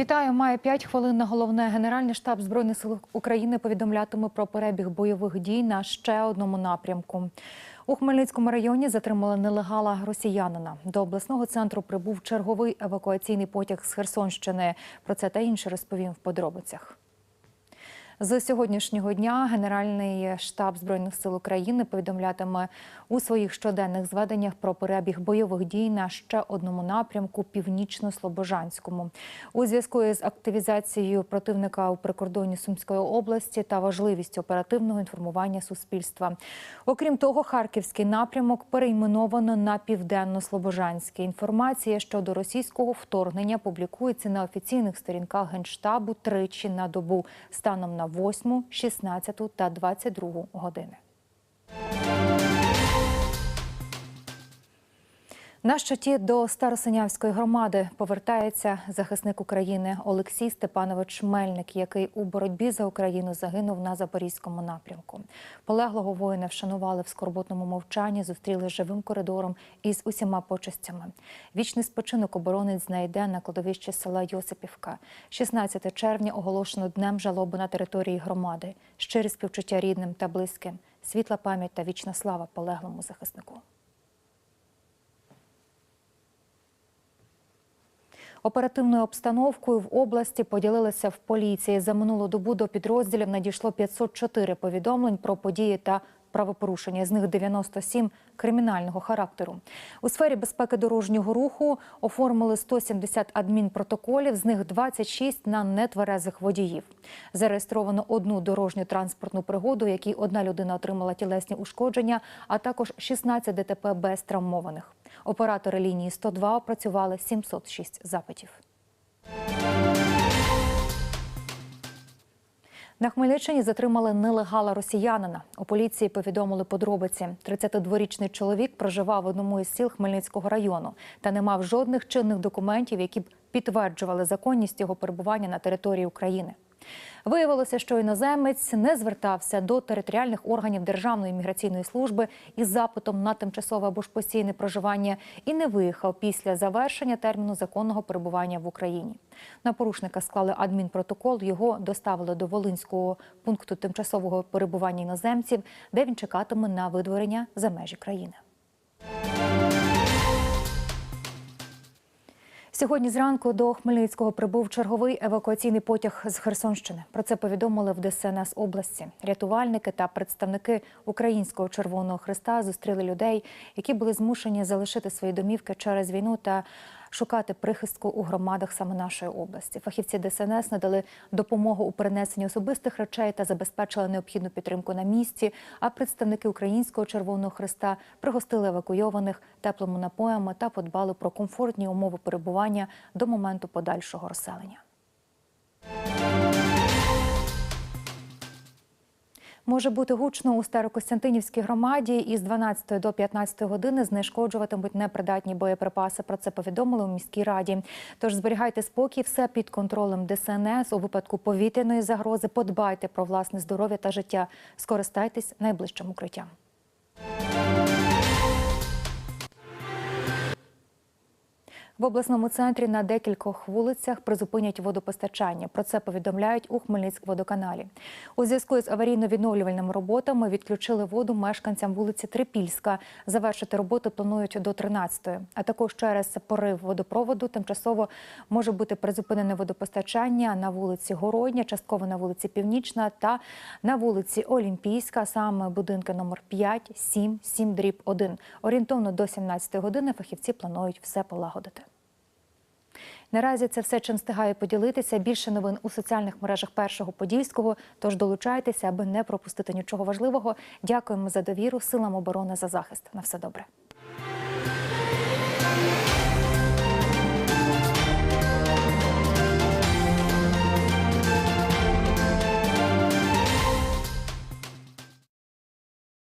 Вітаю, має 5 хвилин на головне. Генеральний штаб збройних сил України повідомлятиме про перебіг бойових дій на ще одному напрямку. У Хмельницькому районі затримали нелегала росіянина. До обласного центру прибув черговий евакуаційний потяг з Херсонщини. Про це та інше розповім в подробицях. З сьогоднішнього дня Генеральний штаб збройних сил України повідомлятиме у своїх щоденних зведеннях про перебіг бойових дій на ще одному напрямку північно-слобожанському. У зв'язку із активізацією противника у прикордонні Сумської області та важливістю оперативного інформування суспільства. Окрім того, харківський напрямок перейменовано на південно-слобожанський. Інформація щодо російського вторгнення публікується на офіційних сторінках генштабу тричі на добу станом на 8, 16 та 22 години. На щиті до Старосинявської громади повертається захисник України Олексій Степанович Мельник, який у боротьбі за Україну загинув на запорізькому напрямку. Полеглого воїна вшанували в скорботному мовчанні, зустріли живим коридором із усіма почестями. Вічний спочинок оборонець знайде на кладовищі села Йосипівка. 16 червня оголошено днем жалоби на території громади. Щирі співчуття рідним та близьким, світла пам'ять та вічна слава полеглому захиснику. Оперативною обстановкою в області поділилися в поліції. За минулу добу до підрозділів надійшло 504 повідомлень про події та правопорушення. З них 97 кримінального характеру. У сфері безпеки дорожнього руху оформили 170 адмінпротоколів, з них 26 на нетверезих водіїв. Зареєстровано одну дорожню транспортну пригоду, якій одна людина отримала тілесні ушкодження, а також 16 ДТП без травмованих. Оператори лінії 102 опрацювали 706 запитів. На Хмельниччині затримали нелегала росіянина. У поліції повідомили подробиці. 32-річний чоловік проживав в одному із сіл Хмельницького району та не мав жодних чинних документів, які б підтверджували законність його перебування на території України. Виявилося, що іноземець не звертався до територіальних органів Державної міграційної служби із запитом на тимчасове або ж постійне проживання і не виїхав після завершення терміну законного перебування в Україні. На порушника склали адмінпротокол. Його доставили до Волинського пункту тимчасового перебування іноземців, де він чекатиме на видворення за межі країни. Сьогодні зранку до Хмельницького прибув черговий евакуаційний потяг з Херсонщини. Про це повідомили в ДСНС області. Рятувальники та представники Українського Червоного Христа зустріли людей, які були змушені залишити свої домівки через війну та шукати прихистку у громадах саме нашої області. Фахівці ДСНС надали допомогу у перенесенні особистих речей та забезпечили необхідну підтримку на місці. А представники Українського Червоного Христа пригостили евакуйованих теплими напоями та подбали про комфортні умови перебування до моменту подальшого розселення. Може бути гучно у Старокостянтинівській громаді із 12 до 15 години знешкоджуватимуть непридатні боєприпаси. Про це повідомили у міській раді. Тож зберігайте спокій, все під контролем ДСНС. У випадку повітряної загрози подбайте про власне здоров'я та життя. Скористайтесь найближчим укриттям. В обласному центрі на декількох вулицях призупинять водопостачання. Про це повідомляють у Хмельницькводоканалі. У зв'язку з аварійно-відновлювальними роботами відключили воду мешканцям вулиці Трипільська. Завершити роботи планують до 13-ї. А також через порив водопроводу тимчасово може бути призупинене водопостачання на вулиці Городня, частково на вулиці Північна та на вулиці Олімпійська, саме будинки номер 5, 7, 7 дріб 1. Орієнтовно до 17 години фахівці планують все полагодити. Наразі це все, чим встигаю поділитися. Більше новин у соціальних мережах першого подільського. Тож долучайтеся, аби не пропустити нічого важливого. Дякуємо за довіру силам оборони за захист. На все добре.